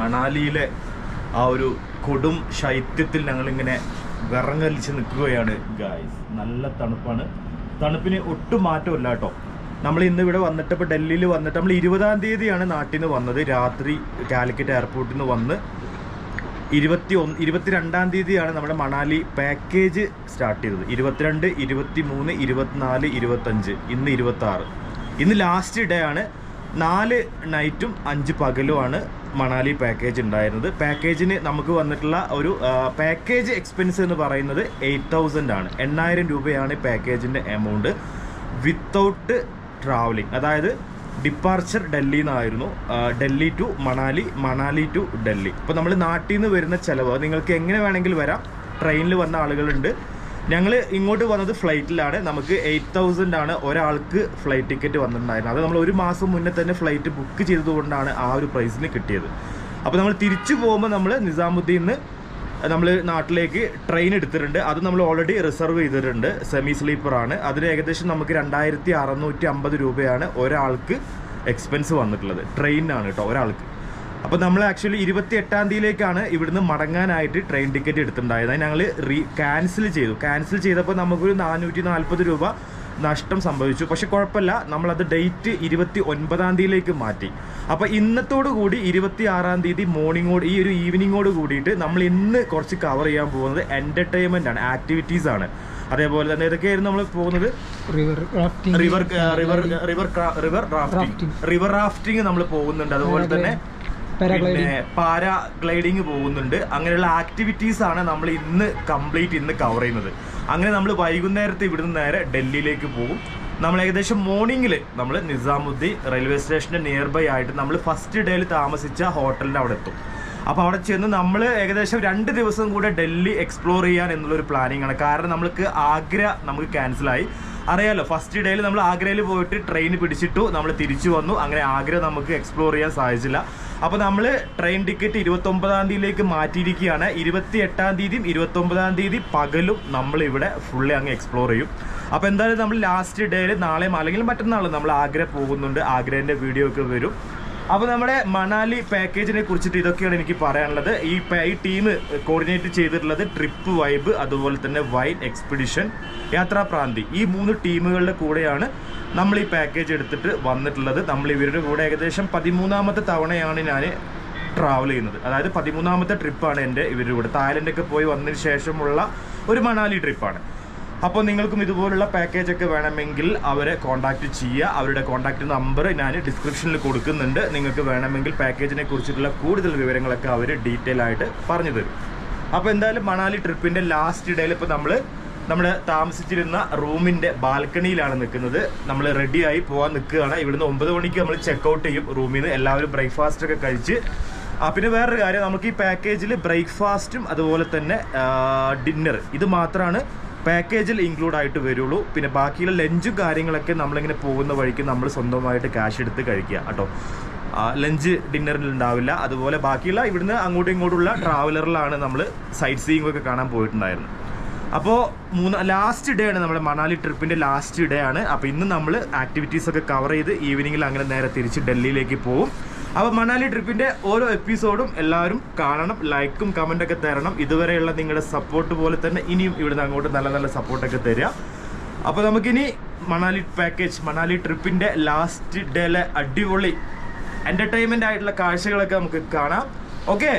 മണാലിയിലെ ആ ഒരു കൊടും ശൈത്യത്തിൽ ഞങ്ങളിങ്ങനെ വിറങ്ങലിച്ച് നിൽക്കുകയാണ് ഗായ്സ് നല്ല തണുപ്പാണ്. തണുപ്പിന് ഒട്ടും മാറ്റമില്ല കേട്ടോ. നമ്മൾ ഇന്ന് ഇവിടെ വന്നിട്ട് ഇപ്പോൾ ഡൽഹിയിൽ വന്നിട്ട് നമ്മൾ ഇരുപതാം തീയതിയാണ് നാട്ടിൽ നിന്ന് വന്നത്. രാത്രി കാലിക്കറ്റ് എയർപോർട്ടിൽ നിന്ന് വന്ന് ഇരുപത്തി ഒന്ന് ഇരുപത്തിരണ്ടാം തീയതിയാണ് നമ്മുടെ മണാലി പാക്കേജ് സ്റ്റാർട്ട് ചെയ്തത്. ഇരുപത്തിരണ്ട് ഇരുപത്തി മൂന്ന് ഇരുപത്തിനാല് ഇരുപത്തഞ്ച് ഇന്ന് ഇരുപത്തി ഇന്ന് ലാസ്റ്റ് ഡേ ആണ്. നാല് നൈറ്റും അഞ്ച് പകലുമാണ് മണാലി പാക്കേജ് ഉണ്ടായിരുന്നത്. പാക്കേജിന് നമുക്ക് വന്നിട്ടുള്ള ഒരു പാക്കേജ് എക്സ്പെൻസ് എന്ന് പറയുന്നത് എയ്റ്റ് തൗസൻഡ് ആണ്. എണ്ണായിരം രൂപയാണ് പാക്കേജിന്റെ എമൗണ്ട് വിത്തൗട്ട് ട്രാവലിംഗ് അതായത് ഡിപ്പാർച്ചർ ഡൽഹിയിൽ നിന്നായിരുന്നു. Delhi to Manali Manali to Delhi. അപ്പോൾ നമ്മൾ നാട്ടിൽ നിന്ന് വരുന്ന ചിലവ് നിങ്ങൾക്ക് എങ്ങനെ വേണമെങ്കിൽ വരാം. ട്രെയിനിൽ വന്ന ആളുകളുണ്ട്. ഞങ്ങൾ ഇങ്ങോട്ട് വന്നത് ഫ്ലൈറ്റിലാണ് നമുക്ക് എയ്റ്റ് തൗസൻഡ് ആണ് ഒരാൾക്ക് ഫ്ലൈറ്റ് ടിക്കറ്റ് വന്നിട്ടുണ്ടായിരുന്നത്. അത് നമ്മൾ ഒരു മാസം മുന്നേ തന്നെ ഫ്ലൈറ്റ് ബുക്ക് ചെയ്തതുകൊണ്ടാണ് ആ ഒരു പ്രൈസിന് കിട്ടിയത്. അപ്പോൾ നമ്മൾ തിരിച്ചു പോകുമ്പോൾ നമ്മൾ നിസാമുദ്ദീൻ നമ്മൾ നാട്ടിലേക്ക് ട്രെയിൻ എടുത്തിട്ടുണ്ട്. അത് നമ്മൾ ഓൾറെഡി റിസർവ് ചെയ്തിട്ടുണ്ട്. സെമി സ്ലീപ്പർ ആണ്. അതിന് ഏകദേശം നമുക്ക് രണ്ടായിരത്തി അറുന്നൂറ്റി അമ്പത് രൂപയാണ് ഒരാൾക്ക് എക്സ്പെൻസ് വന്നിട്ടുള്ളത്. ട്രെയിനാണ് കേട്ടോ ഒരാൾക്ക്. അപ്പോൾ നമ്മൾ ആക്ച്വലി ഇരുപത്തി എട്ടാം തീയതിയിലേക്കാണ് ഇവിടുന്ന് മടങ്ങാനായിട്ട് ട്രെയിൻ ടിക്കറ്റ് എടുത്തിട്ടുണ്ടായത്. ഞങ്ങൾ റീ ക്യാൻസൽ ചെയ്തു. ക്യാൻസൽ ചെയ്തപ്പോൾ നമുക്കൊരു നാനൂറ്റി നാൽപ്പത് രൂപ നഷ്ടം സംഭവിച്ചു. പക്ഷെ കുഴപ്പമില്ല. നമ്മളത് ഡേറ്റ് ഇരുപത്തി ഒൻപതാം തീയതിയിലേക്ക് മാറ്റി. അപ്പോൾ ഇന്നത്തോടു കൂടി ഇരുപത്തി ആറാം തീയതി മോർണിംഗോട് ഈ ഒരു ഈവനിങ്ങോട് കൂടിയിട്ട് നമ്മൾ ഇന്ന് കുറച്ച് കവർ ചെയ്യാൻ പോകുന്നത് എന്റർടൈൻമെന്റ് ആണ്. ആക്ടിവിറ്റീസ് ആണ്. അതേപോലെ തന്നെ ഇതൊക്കെയായിരുന്നു നമ്മൾ പോകുന്നത്. River river river rafting river rafting നമ്മൾ പോകുന്നുണ്ട്. അതുപോലെ തന്നെ പിന്നെ പാരാഗ്ലൈഡിങ് പോകുന്നുണ്ട്. അങ്ങനെയുള്ള ആക്ടിവിറ്റീസ് ആണ് നമ്മൾ ഇന്ന് കംപ്ലീറ്റ് ഇന്ന് കവർ ചെയ്യുന്നത്. അങ്ങനെ നമ്മൾ വൈകുന്നേരത്തെ ഇവിടുന്ന് നേരെ ഡൽഹിയിലേക്ക് പോകും. നമ്മൾ ഏകദേശം മോർണിംഗിൽ നമ്മൾ നിസാമുദ്ദീൻ റെയിൽവേ സ്റ്റേഷന്റെ നിയർ ബൈ ആയിട്ട് നമ്മൾ ഫസ്റ്റ് ഡേയിൽ താമസിച്ച ഹോട്ടലിന്റെ അവിടെ എത്തും. അപ്പോൾ അവിടെ ചെന്ന് നമ്മൾ ഏകദേശം രണ്ട് ദിവസം കൂടെ ഡൽഹി എക്സ്പ്ലോർ ചെയ്യാൻ എന്നുള്ളൊരു പ്ലാനിങ് ആണ്. കാരണം നമ്മൾക്ക് ആഗ്ര നമുക്ക് ക്യാൻസലായി അറിയാലോ ഫസ്റ്റ് ഡേയിൽ നമ്മൾ ആഗ്രയിൽ പോയിട്ട് ട്രെയിൻ പിടിച്ചിട്ടു നമ്മൾ തിരിച്ചു വന്നു. അങ്ങനെ ആഗ്ര നമുക്ക് എക്സ്പ്ലോർ ചെയ്യാൻ സാധിച്ചില്ല. അപ്പോൾ നമ്മൾ ട്രെയിൻ ടിക്കറ്റ് ഇരുപത്തൊമ്പതാം തീയതിയിലേക്ക് മാറ്റിയിരിക്കുകയാണ്. ഇരുപത്തി എട്ടാം തീയതിയും ഇരുപത്തൊമ്പതാം തീയതി പകലും നമ്മൾ ഇവിടെ ഫുള്ളി അങ്ങ് എക്സ്പ്ലോർ ചെയ്യും. അപ്പോൾ എന്തായാലും നമ്മൾ ലാസ്റ്റ് ഡേയിൽ നാളെയും അല്ലെങ്കിൽ മറ്റന്നാളും നമ്മൾ ആഗ്ര പോകുന്നുണ്ട്. ആഗ്രേന്റെ വീഡിയോ ഒക്കെ വരും. അപ്പോൾ നമ്മുടെ മണാലി പാക്കേജിനെ കുറിച്ചിട്ട് ഇതൊക്കെയാണ് എനിക്ക് പറയാനുള്ളത്. ഈ ഈ ടീം കോർഡിനേറ്റ് ചെയ്തിട്ടുള്ളത് ട്രിപ്പ് വൈബ് അതുപോലെ തന്നെ വൈൻ എക്സ്പെഡിഷൻ യാത്രാപ്രാന്തി ഈ മൂന്ന് ടീമുകളുടെ കൂടെയാണ് നമ്മൾ ഈ പാക്കേജ് എടുത്തിട്ട് വന്നിട്ടുള്ളത്. നമ്മൾ ഇവരുടെ കൂടെ ഏകദേശം പതിമൂന്നാമത്തെ തവണയാണ് ഞാൻ ട്രാവൽ ചെയ്യുന്നത്. അതായത് പതിമൂന്നാമത്തെ ട്രിപ്പാണ് എന്റെ ഇവരുടെ കൂടെ. തായ്ലൻഡൊക്കെ പോയി വന്നതിന് ശേഷമുള്ള ഒരു മണാലി ട്രിപ്പാണ് അപ്പോൾ നിങ്ങൾക്കും ഇതുപോലുള്ള പാക്കേജ് ഒക്കെ വേണമെങ്കിൽ അവരെ കോൺടാക്റ്റ് ചെയ്യുക. അവരുടെ കോൺടാക്റ്റ് നമ്പർ ഞാൻ ഡിസ്ക്രിപ്ഷനിൽ കൊടുക്കുന്നുണ്ട്. നിങ്ങൾക്ക് വേണമെങ്കിൽ പാക്കേജിനെ കുറിച്ചിട്ടുള്ള കൂടുതൽ വിവരങ്ങളൊക്കെ അവർ ഡീറ്റെയിൽ ആയിട്ട് പറഞ്ഞു തരും. അപ്പോൾ എന്തായാലും മണാലി ട്രിപ്പിന്റെ ലാസ്റ്റ് ഡേയിൽ ഇപ്പോൾ നമ്മൾ നമ്മൾ താമസിച്ചിരുന്ന റൂമിന്റെ ബാൽക്കണിയിലാണ് നിൽക്കുന്നത്. നമ്മൾ റെഡിയായി പോകാൻ നിൽക്കുകയാണ്. ഇവിടുന്ന് ഒമ്പത് മണിക്ക് നമ്മൾ ചെക്കൗട്ട് ചെയ്യും റൂമിൽ നിന്ന് എല്ലാവരും ബ്രേക്ക്ഫാസ്റ്റ് ഒക്കെ കഴിച്ച്. പിന്നെ വേറൊരു കാര്യം. നമുക്ക് ഈ പാക്കേജിൽ ബ്രേക്ക്ഫാസ്റ്റും അതുപോലെ തന്നെ ഡിന്നർ ഇത് മാത്രമാണ് പാക്കേജിൽ ഇൻക്ലൂഡ് ആയിട്ട് വരുള്ളൂ. പിന്നെ ബാക്കിയുള്ള ലഞ്ചും കാര്യങ്ങളൊക്കെ നമ്മളിങ്ങനെ പോകുന്ന വഴിക്ക് നമ്മൾ സ്വന്തമായിട്ട് ക്യാഷ് എടുത്ത് കഴിക്കുക കേട്ടോ. ലഞ്ച് ഡിന്നറിൽ ഉണ്ടാവില്ല. അതുപോലെ ബാക്കിയുള്ള ഇവിടുന്ന് അങ്ങോട്ടും ഇങ്ങോട്ടുള്ള ട്രാവലറിലാണ് നമ്മൾ സൈറ്റ് സീയിങ് ഒക്കെ കാണാൻ പോയിട്ടുണ്ടായിരുന്നത്. അപ്പോൾ മൂന്ന് ലാസ്റ്റ് ഡേ ആണ് നമ്മുടെ മണാലി ട്രിപ്പിന്റെ ലാസ്റ്റ് ഡേ ആണ്. അപ്പോൾ ഇന്ന് നമ്മൾ ആക്ടിവിറ്റീസൊക്കെ കവർ ചെയ്ത് ഈവനിങ്ങിൽ അങ്ങനെ നേരെ തിരിച്ച് ഡൽഹിയിലേക്ക് പോകും അപ്പോൾ മണാലി ട്രിപ്പിന്റെ ഓരോ എപ്പിസോഡും എല്ലാവരും കാണണം ലൈക്കും കമന്റൊക്കെ തരണം. ഇതുവരെയുള്ള നിങ്ങളുടെ സപ്പോർട്ട് പോലെ തന്നെ ഇനിയും ഇവിടുന്ന് അങ്ങോട്ട് നല്ല നല്ല സപ്പോർട്ടൊക്കെ തരിക. അപ്പോൾ നമുക്കിനി മണാലി പാക്കേജ് മണാലി ട്രിപ്പിന്റെ ലാസ്റ്റ് ഡേയിലെ അടിപൊളി എന്റർടൈൻമെന്റ് ആയിട്ടുള്ള കാഴ്ചകളൊക്കെ നമുക്ക് കാണാം. ഓക്കെ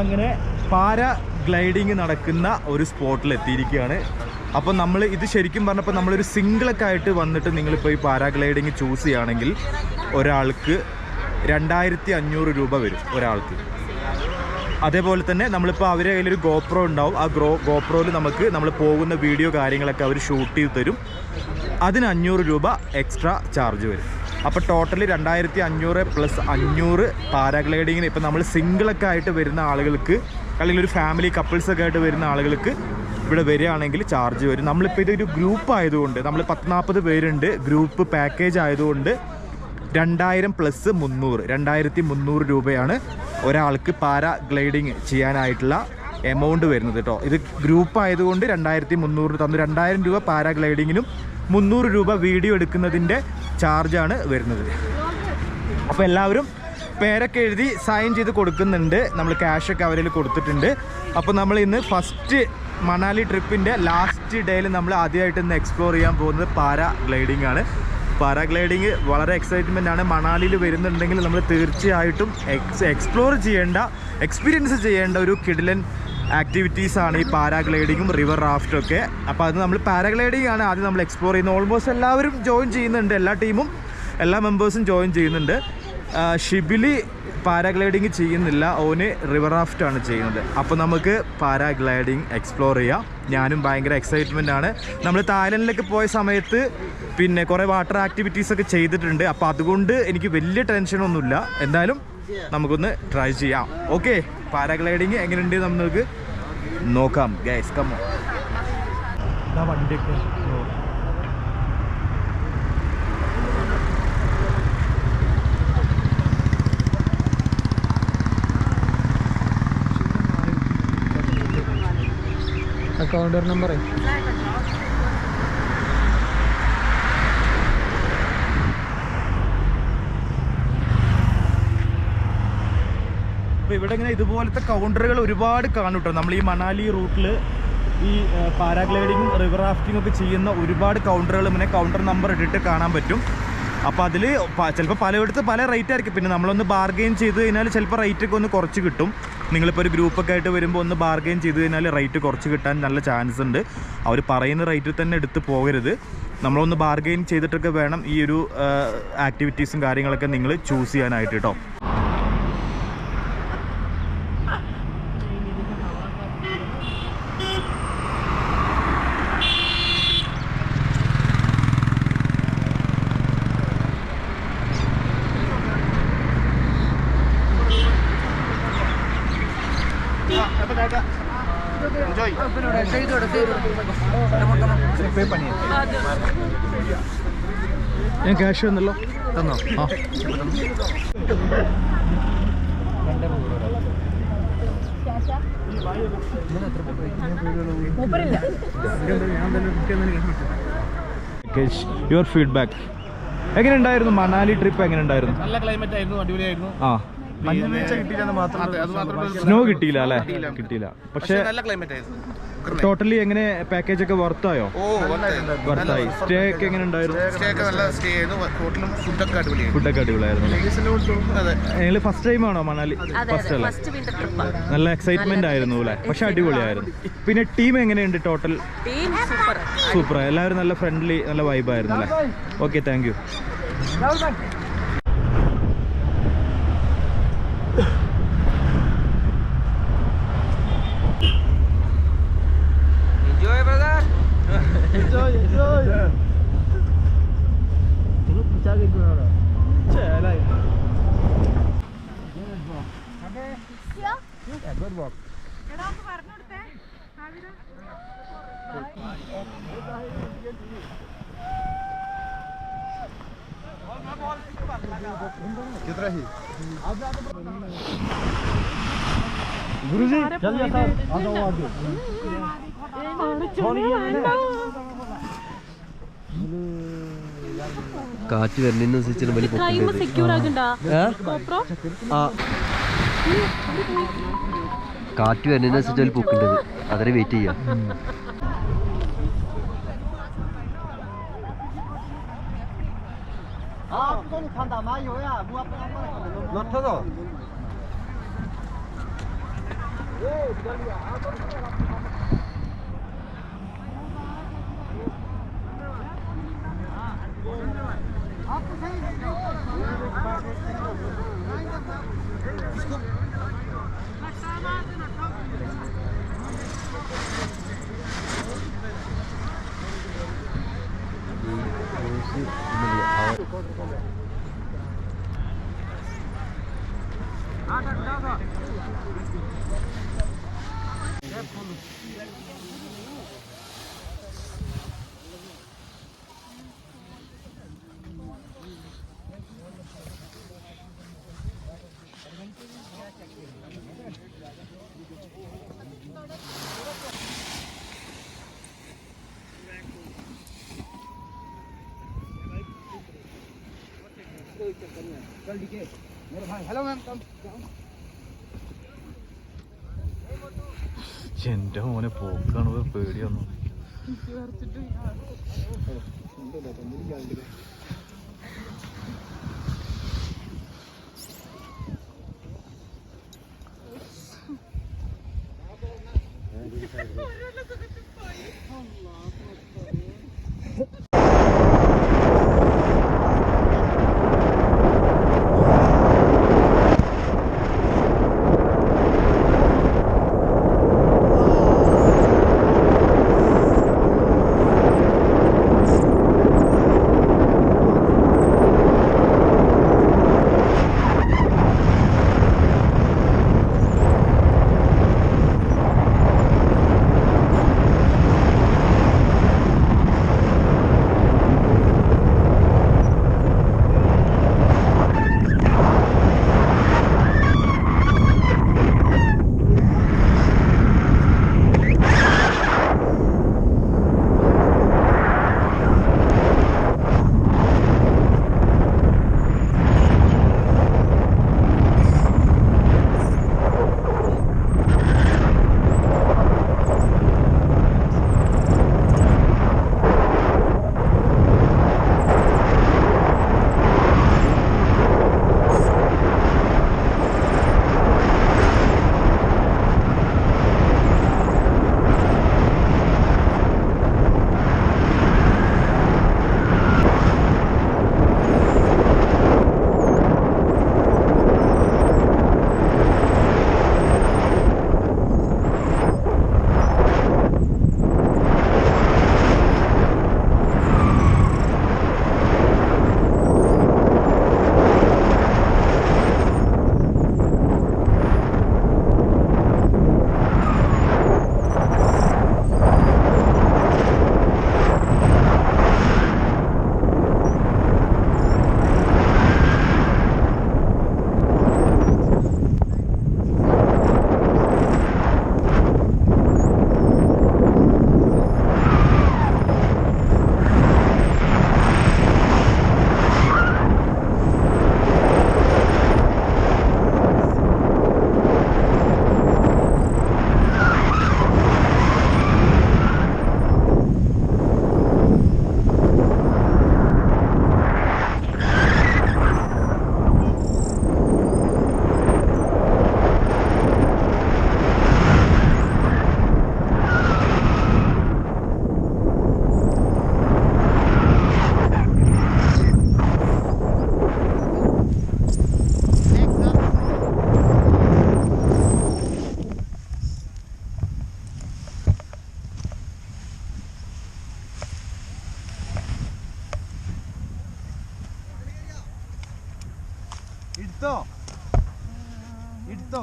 അങ്ങനെ പാരാ ഗ്ലൈഡിങ് നടക്കുന്ന ഒരു സ്പോട്ടിൽ എത്തിയിരിക്കുകയാണ്. അപ്പോൾ നമ്മൾ ഇത് ശരിക്കും പറഞ്ഞപ്പോൾ നമ്മളൊരു സിംഗിളൊക്കെ ആയിട്ട് വന്നിട്ട് നിങ്ങളിപ്പോൾ ഈ പാരാഗ്ലൈഡിങ് ചൂസ് ചെയ്യുകയാണെങ്കിൽ ഒരാൾക്ക് രണ്ടായിരത്തി അഞ്ഞൂറ് രൂപ വരും ഒരാൾക്ക്. അതേപോലെ തന്നെ നമ്മളിപ്പോൾ അവരെ കയ്യിലൊരു ഗോപ്രോ ഉണ്ടാവും. ആ ഗ്രോ ഗോപ്രോയിൽ നമുക്ക് നമ്മൾ പോകുന്ന വീഡിയോ കാര്യങ്ങളൊക്കെ അവർ ഷൂട്ട് ചെയ്ത് തരും. അതിന് അഞ്ഞൂറ് രൂപ എക്സ്ട്രാ ചാർജ് വരും. അപ്പോൾ ടോട്ടൽ രണ്ടായിരത്തി അഞ്ഞൂറ് പ്ലസ് അഞ്ഞൂറ് പാരാഗ്ലൈഡിങ്ങിന് ഇപ്പം നമ്മൾ സിംഗിളൊക്കെ ആയിട്ട് വരുന്ന ആളുകൾക്ക് അല്ലെങ്കിൽ ഒരു ഫാമിലി കപ്പിൾസൊക്കെ ആയിട്ട് വരുന്ന ആളുകൾക്ക് ഇവിടെ വരികയാണെങ്കിൽ ചാർജ് വരും. നമ്മളിപ്പോൾ ഇതൊരു ഗ്രൂപ്പ് ആയതുകൊണ്ട് നമ്മൾ പത്ത് നാൽപ്പത് പേരുണ്ട് ഗ്രൂപ്പ് പാക്കേജ് ആയതുകൊണ്ട് രണ്ടായിരം പ്ലസ് മുന്നൂറ് രണ്ടായിരത്തി മുന്നൂറ് രൂപയാണ് ഒരാൾക്ക് പാരാ ഗ്ലൈഡിങ് ചെയ്യാനായിട്ടുള്ള എമൗണ്ട് വരുന്നത് കേട്ടോ ഇത് ഗ്രൂപ്പ് ആയതുകൊണ്ട് രണ്ടായിരത്തി മുന്നൂറ് തന്നു. രണ്ടായിരം രൂപ പാരാ ഗ്ലൈഡിങ്ങിനും മുന്നൂറ് രൂപ വീഡിയോ എടുക്കുന്നതിന്റെ ചാർജാണ് വരുന്നത്. അപ്പോൾ എല്ലാവരും പേരൊക്കെ എഴുതി സൈൻ ചെയ്ത് കൊടുക്കുന്നുണ്ട്. നമ്മൾ ക്യാഷൊക്കെ അവരിൽ കൊടുത്തിട്ടുണ്ട്. അപ്പോൾ നമ്മൾ ഇന്ന് ഫസ്റ്റ് മണാലി ട്രിപ്പിന്റെ ലാസ്റ്റ് ഡേയിൽ നമ്മൾ ആദ്യമായിട്ട് ഇന്ന് എക്സ്പ്ലോർ ചെയ്യാൻ പോകുന്നത് പാരാ ഗ്ലൈഡിംഗ് ആണ്. പാരാഗ്ലൈഡിങ് വളരെ എക്സൈറ്റ്മെന്റ് ആണ്. മണാലിയിൽ വരുന്നുണ്ടെങ്കിൽ നമ്മൾ തീർച്ചയായിട്ടും എക്സ് എക്സ്പ്ലോർ ചെയ്യേണ്ട എക്സ്പീരിയൻസ് ചെയ്യേണ്ട ഒരു കിഡിലൻ ആക്ടിവിറ്റീസാണ് ഈ പാരാഗ്ലൈഡിങ്ങും റിവർ റാഫ്റ്റും ഒക്കെ. അപ്പോൾ അത് നമ്മൾ പാരാഗ്ലൈഡിംഗ് ആണ് ആദ്യം നമ്മൾ എക്സ്പ്ലോർ ചെയ്യുന്നത്. ഓൾമോസ്റ്റ് എല്ലാവരും ജോയിൻ ചെയ്യുന്നുണ്ട്. എല്ലാ ടീമും എല്ലാ മെമ്പേഴ്സും ജോയിൻ ചെയ്യുന്നുണ്ട്. ഷിബിലി പാരാഗ്ലൈഡിങ് ചെയ്യുന്നില്ല. ഓന് റിവർ റാഫ്റ്റ് ആണ് ചെയ്യുന്നത്. അപ്പോൾ നമുക്ക് പാരാഗ്ലൈഡിങ് എക്സ്പ്ലോർ ചെയ്യാം. ഞാനും ഭയങ്കര എക്സൈറ്റ്മെന്റ് ആണ്. നമ്മൾ തായ്ലൻഡിലേക്ക് പോയ സമയത്ത് പിന്നെ കുറേ വാട്ടർ ആക്ടിവിറ്റീസ് ഒക്കെ ചെയ്തിട്ടുണ്ട്. അപ്പോൾ അതുകൊണ്ട് എനിക്ക് വലിയ ടെൻഷനൊന്നുമില്ല എന്തായാലും നമുക്കൊന്ന് ട്രൈ ചെയ്യാം. ഓക്കെ പാരാഗ്ലൈഡിങ് എങ്ങനെയുണ്ട് നമുക്ക് നോക്കാം. ഗൈസ് കമ്മോ വണ്ടിയൊക്കെ. അക്കൗണ്ട് നമ്പർ അപ്പോൾ ഇവിടെ ഇങ്ങനെ ഇതുപോലത്തെ കൗണ്ടറുകൾ ഒരുപാട് കാണും കേട്ടോ നമ്മൾ ഈ മണാലി റൂട്ടിൽ ഈ പാരാഗ്ലൈഡിങ്ങും റിവർ റാഫ്റ്റിംഗ് ഒക്കെ ചെയ്യുന്ന ഒരുപാട് കൗണ്ടറുകൾ ഇങ്ങനെ കൗണ്ടർ നമ്പർ ഇട്ടിട്ട് കാണാൻ പറ്റും. അപ്പോൾ അതിൽ ചിലപ്പോൾ പലയിടത്ത് പല റേറ്റ് ആയിരിക്കും. പിന്നെ നമ്മളൊന്ന് ബാർഗെയിൻ ചെയ്ത് കഴിഞ്ഞാൽ ചിലപ്പോൾ റേറ്റ് ഒക്കെ ഒന്ന് കുറച്ച് കിട്ടും. നിങ്ങളിപ്പോൾ ഒരു ഗ്രൂപ്പൊക്കെ ആയിട്ട് വരുമ്പോൾ ഒന്ന് ബാർഗെയിൻ ചെയ്ത് കഴിഞ്ഞാൽ റേറ്റ് കുറച്ച് കിട്ടാൻ നല്ല ചാൻസ് ഉണ്ട്. അവർ പറയുന്ന റേറ്റിൽ തന്നെ എടുത്ത് പോകരുത്. നമ്മളൊന്ന് ബാർഗെയിൻ ചെയ്തിട്ടൊക്കെ വേണം ഈ ഒരു ആക്ടിവിറ്റീസും കാര്യങ്ങളൊക്കെ നിങ്ങൾ ചൂസ് ചെയ്യാനായിട്ട് കേട്ടോ ഞാൻ ക്യാഷ് തന്നല്ലോ. തന്നോ? ആ. യുവർ ഫീഡ്ബാക്ക് എങ്ങനെ ഉണ്ടായിരുന്നു മണാലി ട്രിപ്പ് എങ്ങനെ ഉണ്ടായിരുന്നു നല്ല ക്ലൈമറ്റ് ആയിരുന്നു അടിപൊളിയായിരുന്നു. ആ. മാത്രം സ്നോ കിട്ടിയില്ല അല്ലേ? കിട്ടിയില്ല. പക്ഷെ പക്ഷേ നല്ല ക്ലൈമറ്റ് ആയിരുന്നു. ടോട്ടലി എങ്ങനെ പാക്കേജ് ഒക്കെ വർത്തായോ ഓ വർത്തായി സ്റ്റേ ഒക്കെ എങ്ങനെ ഉണ്ടായിരുന്നു? ഫുഡൊക്കെ അടിപൊളിയായിരുന്നു. ഞങ്ങൾ ഫസ്റ്റ് ടൈം ആണോ മണാലി? ഫസ്റ്റ് അല്ലേ? നല്ല എക്സൈറ്റ്മെന്റ് ആയിരുന്നു അല്ലേ? പക്ഷെ അടിപൊളിയായിരുന്നു. പിന്നെ ടീം എങ്ങനെയുണ്ട് ടോട്ടൽ സൂപ്പർ എല്ലാവരും നല്ല ഫ്രണ്ട്ലി നല്ല വൈബായിരുന്നു അല്ലേ? ഓക്കെ താങ്ക് യു കാറ്റ് വരുന്നതിനനുസരിച്ച് വലിയ ടൈം സെക്യൂർ ആക്കണ്ടാ. കാറ്റ് വരുന്നതിനനുസരിച്ച് വലിയ പൊക്കിണ്ടത് അതിനെ വെയിറ്റ് ചെയ്യാം. 아, 부산이 간다. 마이오야. 무아 빵빵. 나타나. 예, 기다려. 아, 또 아, 부산이 간다. 啊！大哥。എന്റെ മോനെ പോക്കാണ് പേടിയൊന്നും ಹಿಡ್ತೋ ಹಿಡ್ತೋ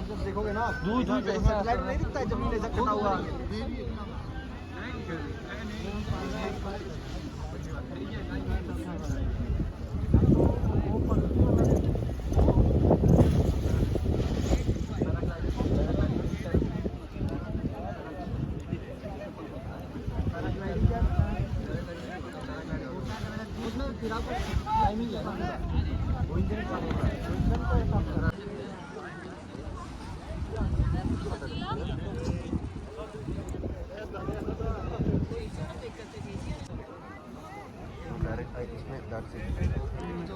तो देखोगे ना दूर नहीं दिखता है ज़मीन ऐसा कटा हुआ it. That's it. You